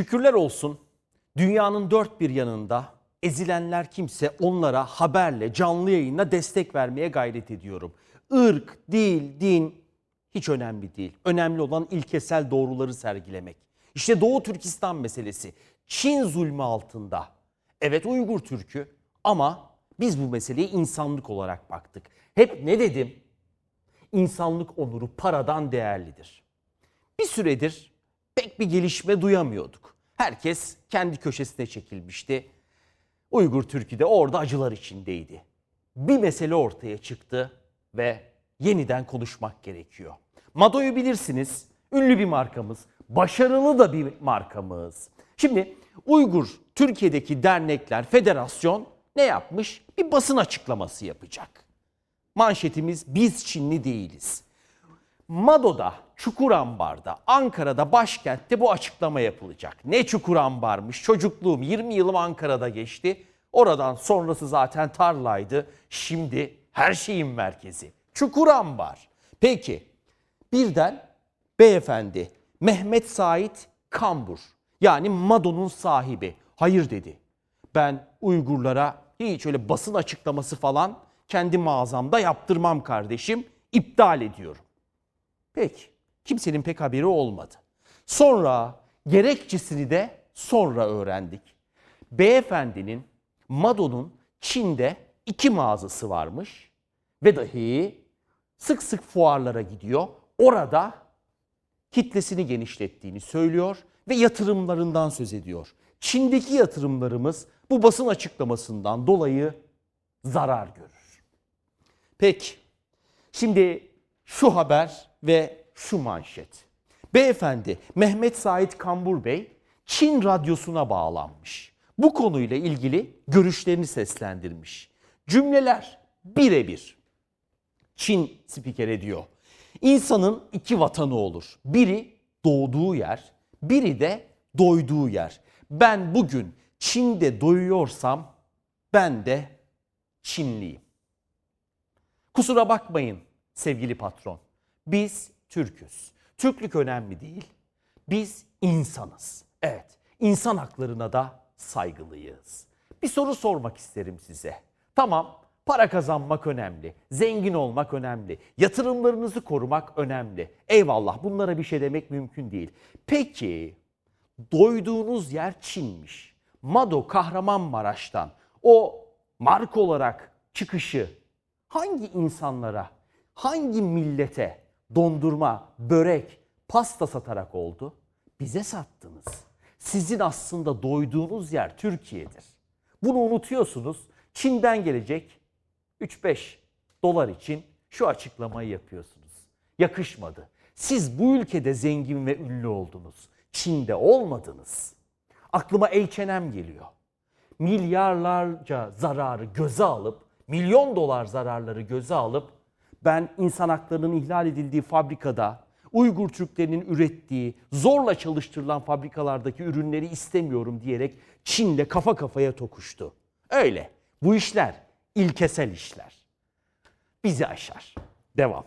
Şükürler olsun dünyanın dört bir yanında ezilenler kimse onlara haberle, canlı yayınla destek vermeye gayret ediyorum. Irk, dil, din hiç önemli değil. Önemli olan ilkesel doğruları sergilemek. İşte Doğu Türkistan meselesi. Çin zulmü altında. Evet Uygur Türk'ü ama biz bu meseleye insanlık olarak baktık. Hep ne dedim? İnsanlık onuru paradan değerlidir. Bir süredir pek bir gelişme duyamıyorduk. Herkes kendi köşesine çekilmişti. Uygur Türk'ü de orada acılar içindeydi. Bir mesele ortaya çıktı ve yeniden konuşmak gerekiyor. Mado'yu bilirsiniz. Ünlü bir markamız. Başarılı da bir markamız. Şimdi Uygur Türkiye'deki dernekler, federasyon ne yapmış? Bir basın açıklaması yapacak. Manşetimiz biz Çinli değiliz. Mado'da, Çukurambar'da, Ankara'da, başkentte bu açıklama yapılacak. Ne Çukurambar'mış? Çocukluğum 20 yılım Ankara'da geçti. Oradan sonrası zaten tarlaydı. Şimdi her şeyin merkezi. Çukurambar. Peki birden beyefendi Mehmet Sait Kambur yani Mado'nun sahibi hayır dedi. Ben Uygurlara hiç öyle basın açıklaması falan kendi mağazamda yaptırmam kardeşim. İptal ediyorum. Peki. Kimsenin pek haberi olmadı. Sonra gerekçesini de sonra öğrendik. Beyefendinin Mado'nun Çin'de iki mağazası varmış ve dahi sık sık fuarlara gidiyor. Orada kitlesini genişlettiğini söylüyor ve yatırımlarından söz ediyor. Çin'deki yatırımlarımız bu basın açıklamasından dolayı zarar görür. Peki. Şimdi şu haber ve şu manşet. Beyefendi Mehmet Sait Kambur Bey Çin radyosuna bağlanmış. Bu konuyla ilgili görüşlerini seslendirmiş. Cümleler birebir. Çin spiker ediyor. İnsanın iki vatanı olur. Biri doğduğu yer, biri de doyduğu yer. Ben bugün Çin'de doyuyorsam ben de Çinliyim. Kusura bakmayın sevgili patron. Biz Türk'üz. Türklük önemli değil. Biz insanız. Evet, insan haklarına da saygılıyız. Bir soru sormak isterim size. Tamam, para kazanmak önemli, zengin olmak önemli, yatırımlarınızı korumak önemli. Eyvallah, bunlara bir şey demek mümkün değil. Peki, doyduğunuz yer Çin'miş. Mado Kahramanmaraş'tan o marka olarak çıkışı hangi insanlara, hangi millete dondurma, börek, pasta satarak oldu? Bize sattınız. Sizin aslında doyduğunuz yer Türkiye'dir. Bunu unutuyorsunuz. Çin'den gelecek 3-5 dolar için şu açıklamayı yapıyorsunuz. Yakışmadı. Siz bu ülkede zengin ve ünlü oldunuz. Çin'de olmadınız. Aklıma H&M geliyor milyarlarca zararı göze alıp, milyon dolar zararları göze alıp ben insan haklarının ihlal edildiği fabrikada Uygur Türklerinin ürettiği, zorla çalıştırılan fabrikalardaki ürünleri istemiyorum diyerek Çin'le kafa kafaya tokuştu. Öyle. Bu işler ilkesel işler. Bizi aşar. Devam.